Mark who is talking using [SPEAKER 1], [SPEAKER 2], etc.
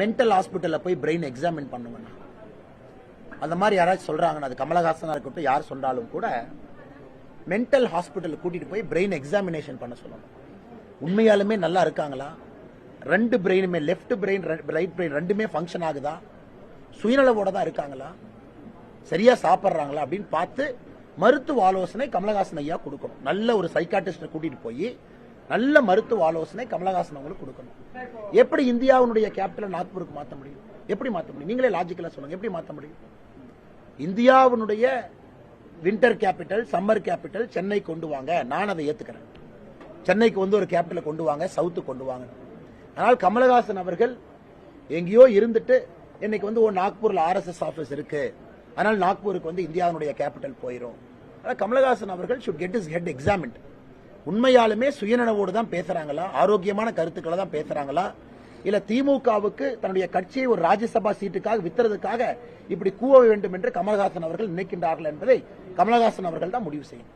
[SPEAKER 1] Mental ஹாஸ்பிட்டலில் போய் brain examine பண்ணுங்கண்ணா அந்த மாதிரி யாராச்சும் சொல்கிறாங்கண்ணா அது கமலஹாசனாக இருக்கட்டும் யார் சொன்னாலும் கூட மென்டல் ஹாஸ்பிட்டலில் கூட்டிகிட்டு போய் பிரெயின் எக்ஸாமினேஷன் பண்ண சொல்லணும். உண்மையாலுமே நல்லா இருக்காங்களா? ரெண்டு பிரெயினுமே லெஃப்ட் பிரெயின் ரைட் பிரெயின் ரெண்டுமே ஃபங்க்ஷன் ஆகுதா? சுயநலவோட தான் இருக்காங்களா? சரியா சாப்பிட்றாங்களா அப்படின்னு பார்த்து மருத்துவ ஆலோசனை கமலஹாசன் ஐயா கொடுக்கணும். நல்ல ஒரு சைக்காட்டிஸ்ட்டை கூட்டிட்டு போய் நல்ல மருத்துவ ஆலோசனை கமலஹாசன் அவங்களுக்கு கொடுக்கணும். எப்படி இந்தியாவுடைய கேபிட்டல் நாக்பூருக்கு மாற்ற முடியும்? எப்படி மாற்ற முடியும்? நீங்களே லாஜிக்கலாக சொல்லுங்க. எப்படி மாற்ற முடியும்? இந்தியாவினுடைய winter capital summer capital Chennai கொண்டு வாங்க. நான் அதை ஏத்துக்கிறேன். சென்னைக்கு வந்து ஒரு கேபிட்டலை கொண்டு வாங்க சவுத்து கொண்டு வாங்க. ஆனால் கமலஹாசன் அவர்கள் எங்கேயோ இருந்துட்டு இன்னைக்கு வந்து ஒரு நாக்பூரில் ஆர்எஸ்எஸ் ஆஃபீஸ் இருக்கு. அதனால் நாக்பூருக்கு வந்து இந்தியாவுடைய கேபிட்டல் போயிடும் ஆனால் கமலஹாசன் அவர்கள் should get his head examined உண்மையாலுமே சுயநனவோடு தான் பேசுறாங்களா? ஆரோக்கியமான கருத்துக்களை தான் பேசுறாங்களா? இல்ல திமுகவுக்கு தன்னுடைய கட்சியை ஒரு ராஜ்யசபா சீட்டுக்காக வித்துறதுக்காக இப்படி கூவ வேண்டும் என்று கமலஹாசன் அவர்கள் நினைக்கின்றார்கள் என்பதை கமலஹாசன் அவர்கள் தான் முடிவு செய்யும்.